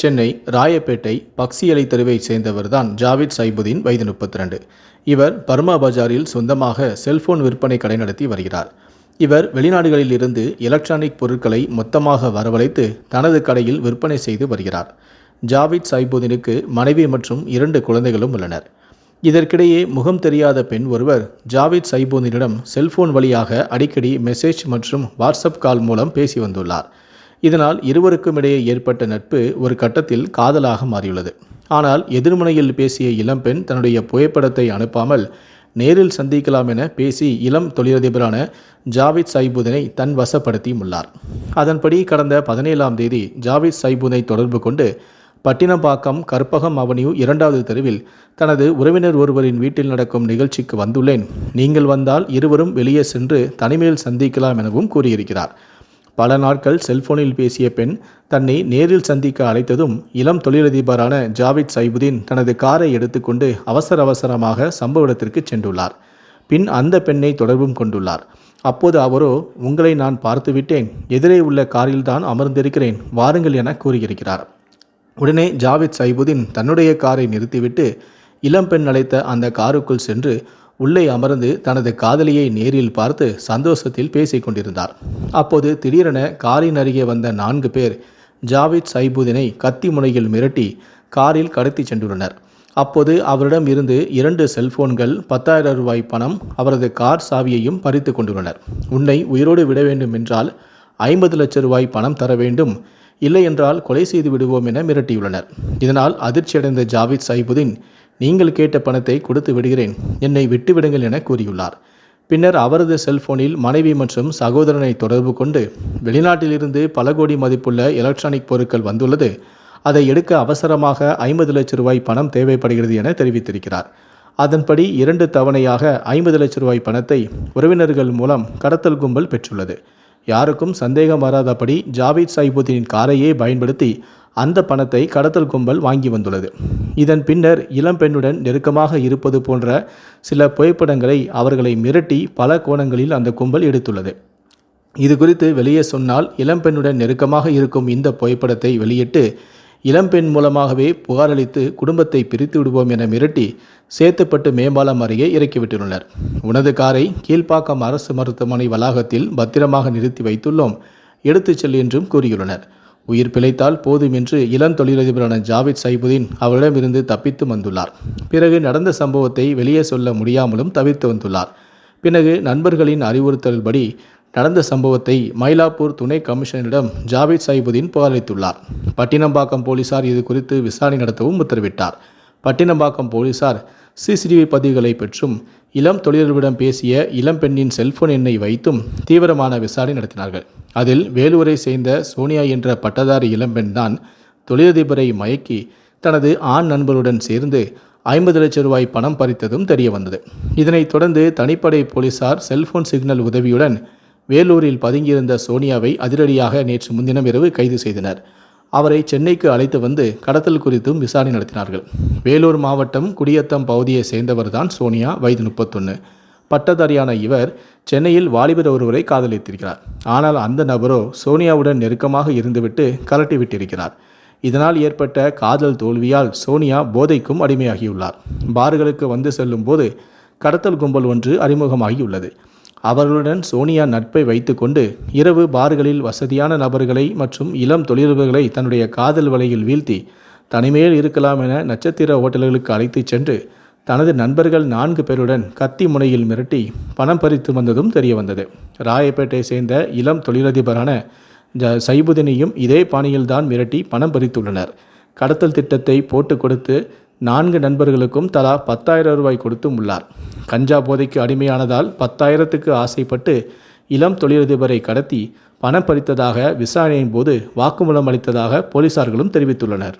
சென்னை ராயப்பேட்டை பக்சியலை தெருவைச் சேர்ந்தவர்தான் ஜாவித் சைபுதீன் வயது முப்பத்தி ரெண்டு இவர் பர்மா பஜாரில் சொந்தமாக செல்போன் விற்பனை கடை நடத்தி வருகிறார். இவர் வெளிநாடுகளில் இருந்து எலக்ட்ரானிக் பொருட்களை மொத்தமாக வரவழைத்து தனது கடையில் விற்பனை செய்து வருகிறார். ஜாவித் சைபுதீனுக்கு மனைவி மற்றும் இரண்டு குழந்தைகளும் உள்ளனர். இதற்கிடையே முகம் தெரியாத பெண் ஒருவர் ஜாவித் சைபுதீனிடம் செல்போன் வழியாக அடிக்கடி மெசேஜ் மற்றும் வாட்ஸ்அப் கால் மூலம் பேசி வந்துள்ளார். இதனால் இருவருக்கும் இடையே ஏற்பட்ட நட்பு ஒரு கட்டத்தில் காதலாக மாறியுள்ளது. ஆனால் எதிர்முனையில் பேசிய இளம்பெண் தன்னுடைய புகைப்படத்தை அனுப்பாமல் நேரில் சந்திக்கலாம் என பேசி இளம் தொழிலதிபரான ஜாவித் சைபுதனை தன் வசப்படுத்தியுள்ளார் அதன்படி கடந்த பதினேழாம் தேதி ஜாவித் சைபுதனை தொடர்பு கொண்டு பட்டினப்பாக்கம் கற்பகம் அவென்யூ இரண்டாவது தெருவில் தனது உறவினர் ஒருவரின் வீட்டில் நடக்கும் நிகழ்ச்சிக்கு வந்துள்ளேன். நீங்கள் வந்தால் இருவரும் வெளியே சென்று தனிமையில் சந்திக்கலாம் எனவும் கூறியிருக்கிறார். பல நாட்கள் செல்போனில் பேசிய பெண் தன்னை நேரில் சந்திக்க அழைத்ததும் இளம் தொழிலதிபரான ஜாவித் சைபுதீன் தனது காரை எடுத்துக்கொண்டு அவசர அவசரமாக சம்பவ இடத்திற்கு சென்றுள்ளார். பின் அந்த பெண்ணை தொடர்பும் கொண்டுள்ளார். அப்போது அவரோ உங்களை நான் பார்த்துவிட்டேன் எதிரே உள்ள காரில்தான் அமர்ந்திருக்கிறேன். வாருங்கள் என கூறியிருக்கிறார். உடனே ஜாவித் சைபுதீன் தன்னுடைய காரை நிறுத்திவிட்டு இளம்பெண் அழைத்த அந்த காருக்குள் சென்று உள்ளே அமர்ந்து தனது காதலியை நேரில் பார்த்து சந்தோஷத்தில் பேசிக் கொண்டிருந்தார். அப்போது திடீரென காரின் அருகே வந்த நான்கு பேர் ஜாவித் சைபுதினை கத்தி முனையில் மிரட்டி காரில் கடத்தி சென்றுள்ளனர். அப்போது அவரிடம் இருந்து இரண்டு செல்போன்கள் பத்தாயிரம் ரூபாய் பணம் அவரது கார் சாவியையும் பறித்து கொண்டுள்ளனர். உன்னை உயிரோடு விட வேண்டும் என்றால் ஐம்பது லட்சம் ரூபாய் பணம் தர வேண்டும். இல்லை என்றால் கொலை செய்து விடுவோம் என மிரட்டியுள்ளனர். இதனால் அதிர்ச்சியடைந்த ஜாவித் சைபுதீன் நீங்கள் கேட்ட பணத்தை கொடுத்து விடுகிறேன். என்னை விட்டுவிடுங்கள் என கூறியுள்ளார். பின்னர் அவரது செல்போனில் மனைவி மற்றும் சகோதரனை தொடர்பு கொண்டு வெளிநாட்டிலிருந்து பல கோடி மதிப்புள்ள எலக்ட்ரானிக் பொருட்கள் வந்துள்ளது. அதை எடுக்க அவசரமாக ஐம்பது லட்சம் ரூபாய் பணம் தேவைப்படுகிறது என தெரிவித்திருக்கிறார். அதன்படி இரண்டு தவணையாக ஐம்பது லட்சம் ரூபாய் பணத்தை உறவினர்கள் மூலம் கடத்தல் கும்பல் பெற்றுள்ளது. யாருக்கும் சந்தேகம் வராதபடி ஜாவித் சைபுதீனின் காரையே பயன்படுத்தி அந்த பணத்தை கடத்தல் கும்பல் வாங்கி வந்துள்ளது. இதன் பின்னர் இளம்பெண்ணுடன் நெருக்கமாக இருப்பது போன்ற சில புகைப்படங்களை அவர்களை மிரட்டி பல கோணங்களில் அந்த கும்பல் எடுத்துள்ளது. இது குறித்து வெளியே சொன்னால் இளம்பெண்ணுடன் நெருக்கமாக இருக்கும் இந்த புகைப்படத்தை வெளியிட்டு இளம்பெண் மூலமாகவே புகாரளித்து குடும்பத்தை பிரித்து விடுவோம் என மிரட்டி சேத்துப்பட்டு மேம்பாலம் அருகே இறக்கிவிட்டுள்ளனர். உனது காரை கீழ்ப்பாக்கம் அரசு மருத்துவமனை வளாகத்தில் பத்திரமாக நிறுத்தி வைத்துள்ளோம். எடுத்துச் செல் என்றும் கூறியுள்ளனர். உயிர் பிழைத்தால் போதும் என்று இளம் தொழிலதிபரான ஜாவித் சைபுதீன் அவரிடமிருந்து தப்பித்து வந்துள்ளார். பிறகு நடந்த சம்பவத்தை வெளியே சொல்ல முடியாமலும் தவிர்த்து வந்துள்ளார். பிறகு நண்பர்களின் அறிவுறுத்தல்படி நடந்த சம்பவத்தை மயிலாப்பூர் துணை கமிஷனரிடம் ஜாவித் சைபுதீன் புகாரளித்துள்ளார். பட்டினம்பாக்கம் போலீசார் இது குறித்து விசாரணை நடத்தவும் உத்தரவிட்டார். பட்டினம்பாக்கம் போலீசார் சிசிடிவி பதிவுகளை பெற்றும் இளம் தொழிலர்களிடம் பேசிய இளம் பெண்ணின் செல்போன் எண்ணை வைத்தும் தீவிரமான விசாரணை நடத்தினார்கள். அதில் வேலூரை சேர்ந்த சோனியா என்ற பட்டதாரி இளம்பெண் தான் தொழிலதிபரை மயக்கி தனது ஆண் நண்பருடன் சேர்ந்து ஐம்பது லட்சம் ரூபாய் பணம் பறித்ததும் தெரிய வந்தது இதனைத் தொடர்ந்து தனிப்படை போலீசார் செல்போன் சிக்னல் உதவியுடன் வேலூரில் பதுங்கியிருந்த சோனியாவை அதிரடியாக நேற்று முன்தினம் இரவு கைது செய்தனர். அவரை சென்னைக்கு அழைத்து வந்து கடத்தல் குறித்தும் விசாரணை நடத்தினார்கள். வேலூர் மாவட்டம் குடியத்தம் பகுதியை சேர்ந்தவர்தான் சோனியா வயது முப்பத்தொன்று பட்டதாரியான இவர் சென்னையில் வாலிபர் ஒருவரை காதலித்திருக்கிறார். ஆனால் அந்த நபரோ சோனியாவுடன் நெருக்கமாக இருந்துவிட்டு கலட்டி விட்டிருக்கிறார். இதனால் ஏற்பட்ட காதல் தோல்வியால் சோனியா போதைக்கும் அடிமையாகியுள்ளார். பார்களுக்கு வந்து செல்லும் போது கடத்தல் கும்பல் ஒன்று அறிமுகமாகியுள்ளது. அவர்களுடன் சோனியா நட்பை வைத்துக்கொண்டு இரவு பார்களில் வசதியான நபர்களை மற்றும் இளம் தொழிலதிபர்களை தன்னுடைய காதல் வலையில் வீழ்த்தி தனிமையில் இருக்கலாம் என நட்சத்திர ஹோட்டல்களுக்கு அழைத்துச் சென்று தனது நண்பர்கள் நான்கு பேருடன் கத்தி முனையில் மிரட்டி பணம் பறித்து வந்ததும் தெரிய வந்தது ராயப்பேட்டை சேர்ந்த இளம் தொழிலதிபரான ஜ சைபுதினையும் இதே பாணியில்தான் மிரட்டி பணம் பறித்துள்ளனர். கடத்தல் திட்டத்தை போட்டு கொடுத்து நான்கு நண்பர்களுக்கும் தலா பத்தாயிரம் ரூபாய் கொடுத்தும் உள்ளார். கஞ்சா போதைக்கு அடிமையானதால் பத்தாயிரத்துக்கு ஆசைப்பட்டு இளம் தொழிலதிபரை கடத்தி பணம் பறித்ததாக விசாரணையின் போது வாக்குமூலம் அளித்ததாக போலீசார்களும் தெரிவித்துள்ளனர்.